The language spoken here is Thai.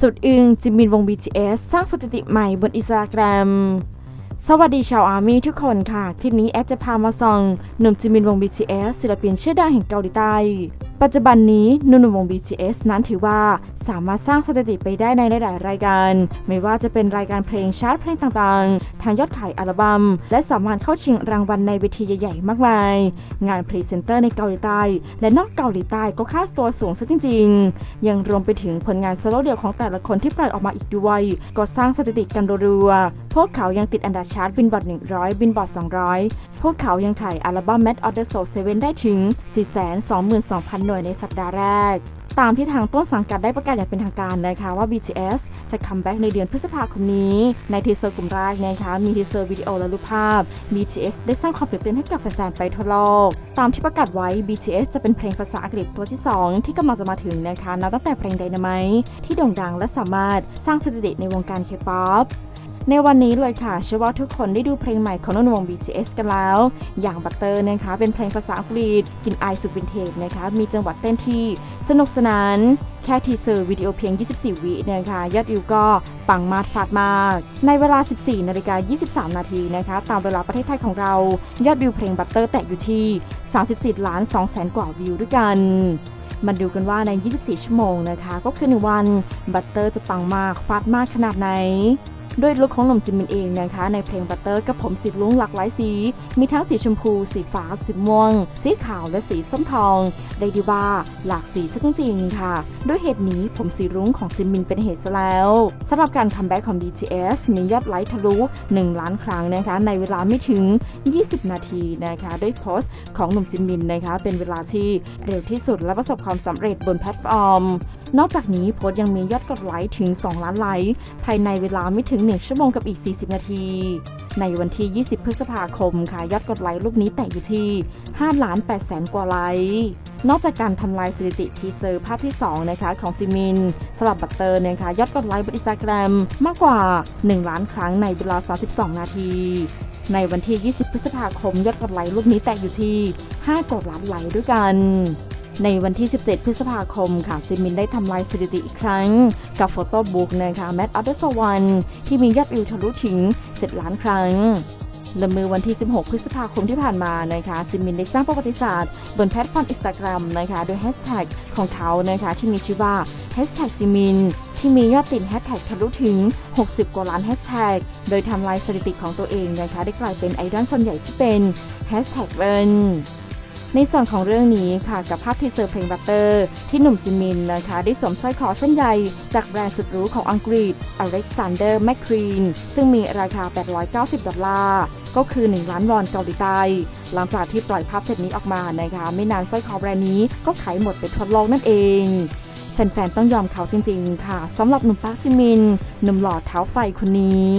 สุดอึงจิมมินวง BTS สร้างสถิติใหม่บนอินสตาแกรมสวัสดีชาวอาร์มี่ทุกคนค่ะ คลิปนี้แอดจะพามาส่องหนุ่มจิมินวง BTS ศิลปินชื่อดังแห่งเกาหลีใต้ ปัจจุบันนี้นุ่มๆวง BTS นั้นถือว่าสามารถสร้างสถิติไปได้ในหลาย ๆ รายการ ไม่ว่าจะเป็นรายการเพลงชาร์ตเพลงต่าง ๆ ทางยอดขายอัลบัม้มและสามารถเข้าชิงรางวัลในเวทีใหญ่ ๆ มากมาย งานพรีเซนเตอร์ในเกาหลีใต้ และนอกเกาหลีใต้ก็ค่าตัวสูงซะจริง ๆ ยังรวมไปถึงผลงานโซโล่เดี่ยวของแต่ละคนที่ปล่อยออกมาอีกด้วย ก็สร้างสถิติกันรัวๆพวกเขายังติดอันดับชาร์ตบินบอร์ด100 บินบอร์ด200 พวกเขายังขายอัลบั้ม Mad of the Soul 7ได้ถึง422,000หน่วยในสัปดาห์แรก ตามที่ทางต้นสังกัดได้ประกาศอย่างเป็นทางการนะคะว่า BTS จะคัมแบ็กในเดือนพฤษภาคมนี้ ในทีเซอร์กลุ่มแรกนะคะมีทีเซอร์วิดีโอและรูปภาพ BTS ได้สร้างความตื่นเต้นให้กับแฟนๆไปทั่วโลก ตามที่ประกาศไว้ BTS จะเป็นเพลงภาษาอังกฤษตัวที่ 2 ที่กำลังจะมาถึงนะคะนับตั้งแต่เพลง Dynamite ที่โด่งดังและสามารถสร้างสถิติในวงการ K-POP ในวันนี้เลยค่ะเชื่อว่าทุกคนได้ดูเพลงใหม่ของนุ่นวง BTS กันแล้ว อย่างบัตเตอร์นะคะ เป็นเพลงภาษาอังกฤษกินไอสุดวินเทจนะคะ มีจังหวะเต้นที่สนุกสนาน แค่ทีเซอร์วิดีโอเพียง 24 วินะคะยอดวิวก็ปังมาดฟาดมาก ในเวลา 14 นาฬิกา 23 นาทีนะคะ ตามเวลาประเทศไทยของเรา ยอดวิวเพลงบัตเตอร์แตะอยู่ที่ 34 ล้าน2แสนกว่าวิวด้วยกันมาดูกันว่าใน 24 ชั่วโมงนะคะ ก็คือ 1 วัน บัตเตอร์จะปังมาก ฟาดมากขนาดไหน ด้วยลุคของหนุ่มจิมมินเองนะคะ ในเพลงบัตเตอร์กับผมสีลุ้งหลากหลายสี มีทั้งสีชมพู สีฟ้า สีม่วง สีขาวและสีส้มทองเรีกได้ว่าหลากสีซะจริงๆค่ะ ด้วยเหตุนี้ผมสีรุ้งของจิมมินเป็นเหตุซะแล้วสำหรับการคัมแบ็กของ BTS มียอดไลค์ทะลุ 1 ล้านครั้งนะคะ ในเวลาไม่ถึง 20 นาทีนะคะด้วยโพสต์ของหนุ่มจิมมินนะคะ เป็นเวลาที่เร็วที่สุดและประสบความสำเร็จบนแพลตฟอร์ม นอกจากนี้โพสต์ยังมียอดกดไลค์ถึง 2 ล้านไลค์ภายในเวลาไม่ถึง 1 ชั่วโมงกับอีก 40 นาที ในวันที่ 20 พฤษภาคมค่ะยอดกดไลค์รูปนี้แตะอยู่ที่5ล้าน8แสนกว่าไลค์นอกจากการทำลายสถิติทีเซอร์ภาพที่ 2 นะคะของจิมินสลับบัตเตอร์นะคะยอดกดไลค์บนอินสตาแกรมมากกว่า 1 ล้านครั้งในเวลา 32 นาที ในวันที่ 20 พฤษภาคมยอดกดไลค์รูปนี้แตะอยู่ที่ 5 กดล้านไลค์ด้วยกัน ในวันที่ 17 พฤษภาคมค่ะจิมินได้ทำลายสถิติอีกครั้ง กับโฟโต้บุ๊กนะคะ Mad of the Soul 1ที่มียอดวิวทะลุถึง 7 ล้านครั้งและเมื่อวันที่ 16 พฤษภาคมที่ผ่านมานะคะจิมินได้สร้างประวัติศาสตร์บนแพลตฟอร์มอินสตาแกรมนะคะโดยแฮชแท็กของเขานะคะที่มีชื่อว่าแฮชแท็กจิมินที่มียอดติดแฮชแท็กทะลุถึง 60 กว่าล้านแฮชแท็กโดยทำลายสถิติของตัวเองนะคะได้กลายเป็นไอดอลส่วนใหญ่ที่เป็นแฮชแท็กเน ในส่วนของเรื่องนี้ค่ะกับภาพทีเซอร์เพลงบัตเตอร์ที่หนุ่มจิมินนะคะได้สวมสร้อยคอเส้นใยจากแบรนด์สุดหรูของอังกฤษ Alexander McQueen ซึ่งมีราคา 890 ดอลลาร์ก็คือ 1 ล้านวอนเกาหลีใต้หลังจากที่ปล่อยภาพเซตนี้ออกมานะคะไม่นานสร้อยคอแบรนด์นี้ก็ขายหมดไปทั่วโลกนั่นเองแฟนๆ ต้องยอมเขาจริงๆ ค่ะสำหรับหนุ่มปาร์คจิมิน หนุ่มหล่อเท้าไฟคนนี้